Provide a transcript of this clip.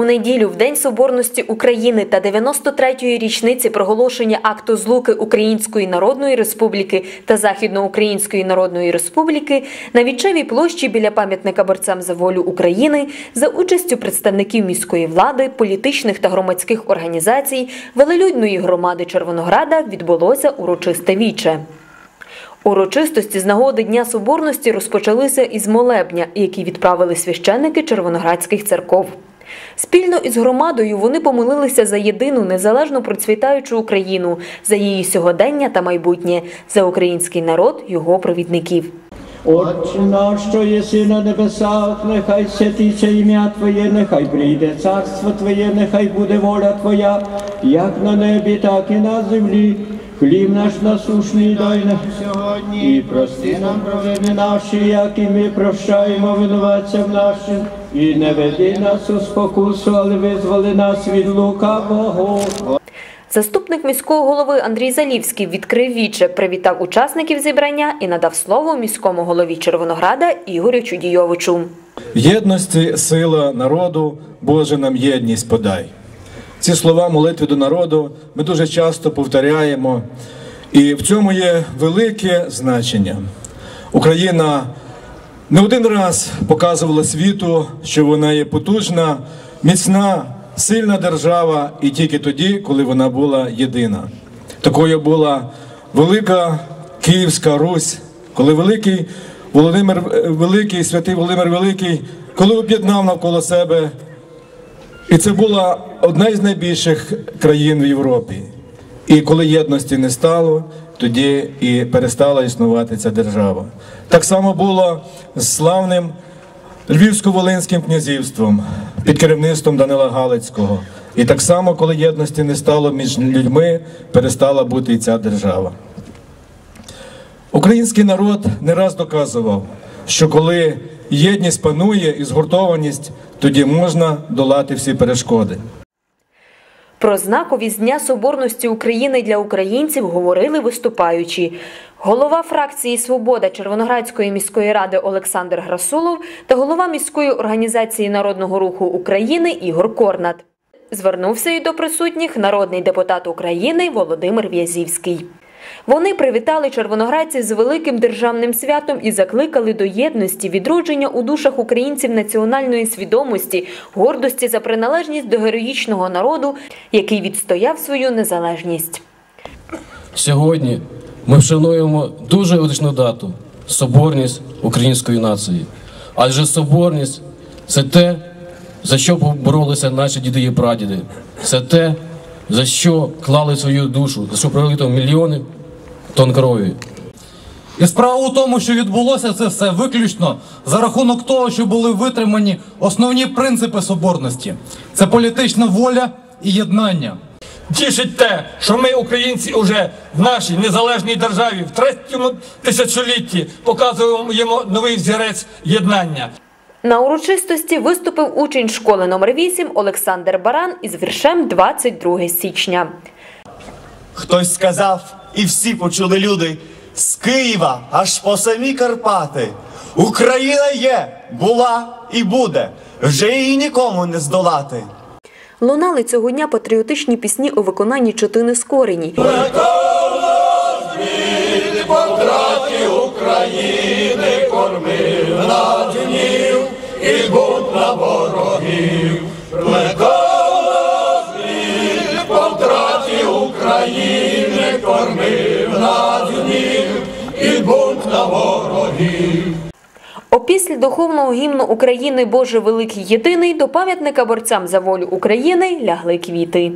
У неділю, в День Соборності України та 93-ї річниці проголошення акту злуки Української Народної Республіки та Західноукраїнської Народної Республіки на Вічевій площі біля пам'ятника борцям за волю України за участю представників міської влади, політичних та громадських організацій, велелюдної громади Червонограда відбулося урочисте віче. Урочистості з нагоди Дня Соборності розпочалися із молебня, які відправили священники червоноградських церков. Спільно із громадою вони помолилися за єдину незалежно процвітаючу Україну, за її сьогодення та майбутнє, за український народ, його провідників. Отче наш, що єси на небесах, нехай святиться ім'я Твоє, нехай прийде царство Твоє, нехай буде воля Твоя, як на небі, так і на землі. Хліб наш насушний дай нам сьогодні, і прости нам провини наші, як і ми прощаємо винуватцям нашим. І не веди нас у спокусу, але визволи нас від лукавого. Заступник міського голови Андрій Залівський відкрив віче, привітав учасників зібрання і надав слово міському голові Червонограда Ігорю Чудійовичу. В єдності сила народу, Боже нам єдність подай. Ці слова молитви до народу ми дуже часто повторяємо, і в цьому є велике значення. Україна не один раз показувала світу, що вона є потужна, міцна, сильна держава, і тільки тоді, коли вона була єдина. Такою була велика Київська Русь, коли великий Володимир Великий, святий Володимир Великий, коли об'єднав навколо себе. І це була одна із найбільших країн в Європі. І коли єдності не стало, тоді і перестала існувати ця держава. Так само було з славним Львівсько-Волинським князівством під керівництвом Данила Галицького. І так само, коли єдності не стало між людьми, перестала бути і ця держава. Український народ не раз доказував, що коли єдність панує і згуртованість, тоді можна долати всі перешкоди. Про знаковість Дня Соборності України для українців говорили виступаючі. Голова фракції Свобода Червоноградської міської ради Олександр Грасулов та голова міської організації Народного руху України Ігор Корнат. Звернувся і до присутніх народний депутат України Володимир В'язівський. Вони привітали червоноградців з великим державним святом і закликали до єдності, відродження у душах українців національної свідомості, гордості за приналежність до героїчного народу, який відстояв свою незалежність. Сьогодні ми вшануємо дуже величну дату соборність української нації. Адже соборність це те, за що боролися наші діди і прадіди. Це те, за що клали свою душу, за що пролито мільйони тонн крові. І справа у тому, що відбулося це все виключно за рахунок того, що були витримані основні принципи соборності: це політична воля і єднання. Тішить те, що ми, українці, уже в нашій незалежній державі в третьому тисячолітті показуємо новий взірець єднання. На урочистості виступив учень школи номер 8 Олександр Баран із віршем 22 січня. Хтось сказав, і всі почули люди з Києва аж по самі Карпати. Україна є, була і буде, вже її нікому не здолати. Лунали цього дня патріотичні пісні у виконанні Чотини Скорені. України кормив на днів і буд на ворогів. Ворогів. Опісля духовного гімну України Боже Великий Єдиний до пам'ятника борцям за волю України лягли квіти.